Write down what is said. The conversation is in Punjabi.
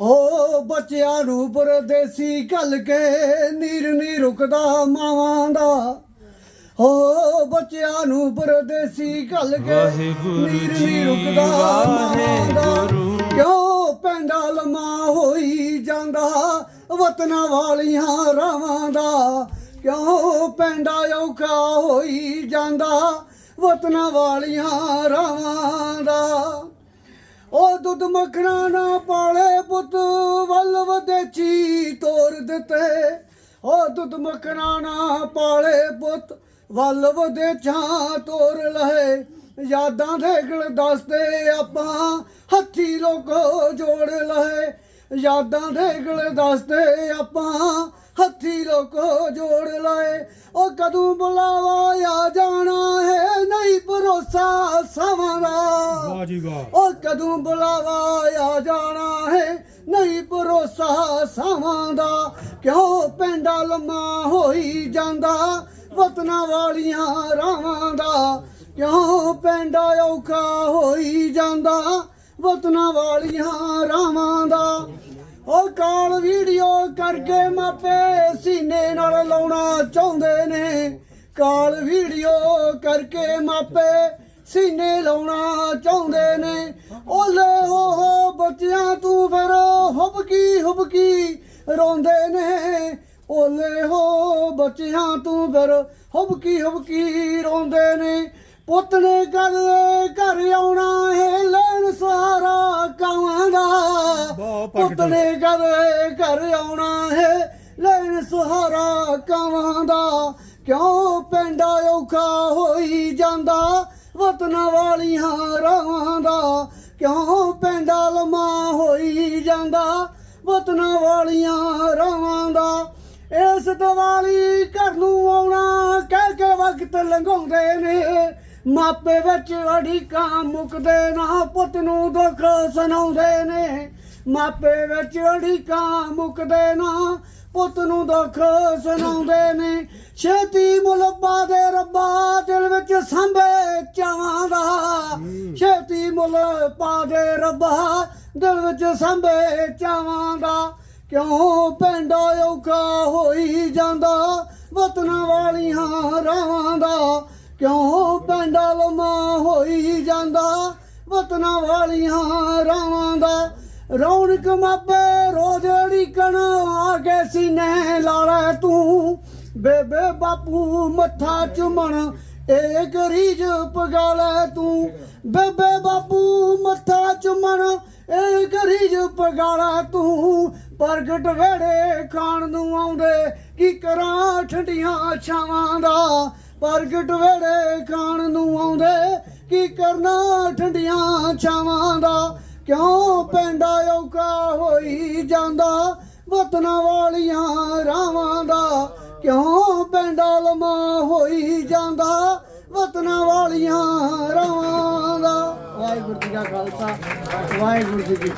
ਓ ਬੱਚਿਆਂ ਨੂੰ ਪਰਦੇਸੀ ਘੱਲ ਕੇ ਨੀਰ ਨਹੀਂ ਰੁਕਦਾ ਮਾਵਾਂ ਦਾ। ਓ ਬੱਚਿਆਂ ਨੂੰ ਪਰਦੇਸੀ ਘੱਲ ਕੇ ਨੀਰ ਨਹੀਂ ਰੁਕਦਾ ਮਾਵਾਂ ਦਾ। ਕਿਉਂ ਪੈਂਡਾ ਲਮਾ ਹੋਈ ਜਾਂਦਾ ਵਤਨਾਂ ਵਾਲੀਆਂ ਰਾਵਾਂ ਦਾ। ਕਿਉਂ ਪੈਂਡਾ ਔਖਾ ਹੋਈ ਜਾਂਦਾ ਵਤਨਾਂ ਵਾਲੀਆਂ ਰਾਵਾਂ ਦਾ। ਦੁੱਧ ਮੱਖਣਾ ਨਾ ਪਾਲੇ ਪੁੱਤ, ਵੱਲ ਵਧੇਚੀ ਤੋਰ ਦਿੱਤੇ। ਉਹ ਦੁੱਧ ਮੱਖਣਾ ਨਾ ਪਾਲੇ ਪੁੱਤ, ਵੱਲ ਵਧੇਚਾਂ ਤੋਰ ਲਏ ਯਾਦਾਂ ਦੇ ਗਲ ਦੱਸਦੇ ਆਪਾਂ, ਹੱਥੀ ਲੋਕੋ ਜੋੜ ਲਏ ਯਾਦਾਂ ਦੇ ਗਲ ਦੱਸਦੇ ਆਪਾਂ, ਹੱਥੀ ਲੋਕੋ ਜੋੜ ਲਏ ਉਹ ਕਦੋਂ ਬੁਲਾਵਾ ਆ ਜਾਣਾ ਹੈ, ਨਹੀਂ ਭਰੋਸਾ ਸਮਾਂ ਦਾ। ਜੀ ਵਾਹ ਉਹ ਕਦੋਂ ਬੁਲਾਵਾ ਆ ਜਾਣਾ ਹੈ? ਨਹੀਂ ਭਰੋਸਾ ਸਾਵਾਂ ਦਾ। ਕਿਉਂ ਪੈਂਡਾ ਲੰਮਾ ਹੋਈ ਜਾਂਦਾ? ਵਤਨਾਂ ਵਾਲੀਆਂ ਰਾਵਾਂ ਦਾ। ਕਿਉਂ ਪੈਂਡਾ ਔਖਾ ਹੋਈ ਜਾਂਦਾ? ਵਤਨਾਂ ਵਾਲੀਆਂ ਰਾਵਾਂ ਦਾ। ਉਹ ਕਾਲ ਵੀਡੀਓ ਕਰਕੇ ਮਾਪੇ ਸੀਨੇ ਨਾਲ ਲਾਉਣਾ ਚਾਹੁੰਦੇ ਨੇ। ਕਾਲ ਵੀਡੀਓ ਕਰਕੇ ਮਾਪੇ ਸੀਨੇ ਲਾਉਣਾ ਚਾਹੁੰਦੇ ਨੇ। ਓਲੇ ਹੋ ਹੋ ਬੱਚਿਆਂ ਤੂੰ ਫਿਰ ਹੁਬਕੀ ਹੁਬਕੀ ਰੋਂਦੇ ਨੇ। ਓਲੇ ਹੋ ਬੱਚਿਆਂ ਤੂੰ ਫਿਰ ਹੁਬਕੀ ਹੁਬਕੀ ਰੋਂਦੇ ਨੇ। ਪੁੱਤ ਨੇ ਕਦੇ ਘਰ ਆਉਣਾ ਹੈ ਲੈਣ ਸਹਾਰਾ ਕਾਵਾਂ ਦਾ? ਪੁੱਤ ਨੇ ਕਦੇ ਘਰ ਆਉਣਾ ਹੈ ਲੈਣ ਸਹਾਰਾ ਕਾਵਾਂ ਦਾ? ਕਿਉਂ ਪੈਂਡਾ ਔਖਾ ਹੋਈ ਜਾਂਦਾ? ਵਤਨਾਂ ਵਾਲੀਆਂ ਰਾਵਾਂ ਦਾ ਕਿਉਂ ਪੈਂਦਾ ਲਮਾ ਹੋਈ ਜਾਂਦਾ? ਵਤਨਾਂ ਵਾਲੀਆਂ ਰਾਵਾਂ ਦਾ ਇਸ ਦੀਵਾਲੀ ਘਰ ਨੂੰ ਆਉਣਾ ਕਹਿ ਕੇ ਵਕਤ ਲੰਘਾਉਂਦੇ ਨੇ। ਮਾਪੇ ਵਿੱਚ ਅੜੀਕਾਂ ਮੁੱਕਦੇ ਨਾ, ਪੁੱਤ ਨੂੰ ਦੁੱਖ ਸੁਣਾਉਂਦੇ ਨੇ। ਮਾਪੇ ਵਿੱਚ ਅੜੀਕਾਂ ਮੁੱਕਦੇ ਨਾ, ਪੁੱਤ ਨੂੰ ਦੁੱਖ ਸੁਣਾਉਂਦੇ ਨੇ। ਛੇਤੀ ਮੁਲੱਬਾ ਦੇ ਰੱਬਾ ਦਿਲ ਵਿੱਚ ਸੰਭੇ ਛੇਤੀ ਪਾ ਦੇ ਰੱਬਾ, ਦਿਲ ਵਿੱਚ ਸੰਭੇ ਚਾਵਾਂ ਦਾ ਕਿਉਂ ਪੈਂਡਾ ਔਖਾ ਹੋਈ ਜਾਂਦਾ, ਵਤਨਾਂ ਵਾਲੀਆਂ ਰਾਵਾਂ ਦਾ ਕਿਉਂ ਪੈਂਡਾ ਲਮਾ ਹੋਈ ਜਾਂਦਾ, ਵਤਨਾਂ ਵਾਲੀਆਂ ਰਾਵਾਂ ਦਾ ਰੌਣਕ ਮਾਪੇ ਰੋਜੜੀ ਕਣ ਆ ਕੇ ਸੀਨੇ ਲਾਲੇ ਤੂੰ। ਬੇਬੇ ਬਾਪੂ ਮੱਥਾ ਚੁੰਮਣ ਇਹ ਗਰੀਜ ਪਗਾਲੇ ਤੂੰ। ਬੇਬੇ ਬਾਪੂ ਮੱਥਾ ਚੁੰਮਣ ਇਹ ਗਰੀਜ ਪਗਾਲਾ ਤੂੰ। ਪ੍ਰਗਟ ਵੇੜੇ ਖਾਣ ਨੂੰ ਆਉਂਦੇ, ਕੀ ਕਰਾਂ ਠੰਡੀਆਂ ਛਾਵਾਂ ਦਾ? ਪ੍ਰਗਟ ਵੇੜੇ ਖਾਣ ਨੂੰ ਆਉਂਦੇ, ਕੀ ਕਰਨਾ ਠੰਡੀਆਂ ਛਾਵਾਂ ਦਾ? ਕਿਉਂ ਪੈਂਦਾ ਔਖਾ ਹੋਈ ਜਾਂਦਾ, ਵਤਨਾਂ ਵਾਲੀਆਂ ਰਾਵਾਂ ਦਾ? ਕਿਉਂ ਪੈਂਡਾ ਹੋਈ ਜਾਂਦਾ ਵਤਨਾਂ ਵਾਲੀਆਂ ਰਾਵਾਂ ਦਾ। ਵਾਹਿਗੁਰੂ ਜੀ ਕਾ ਖਾਲਸਾ ਵਾਹਿਗੁਰੂ ਜੀ ਕੀ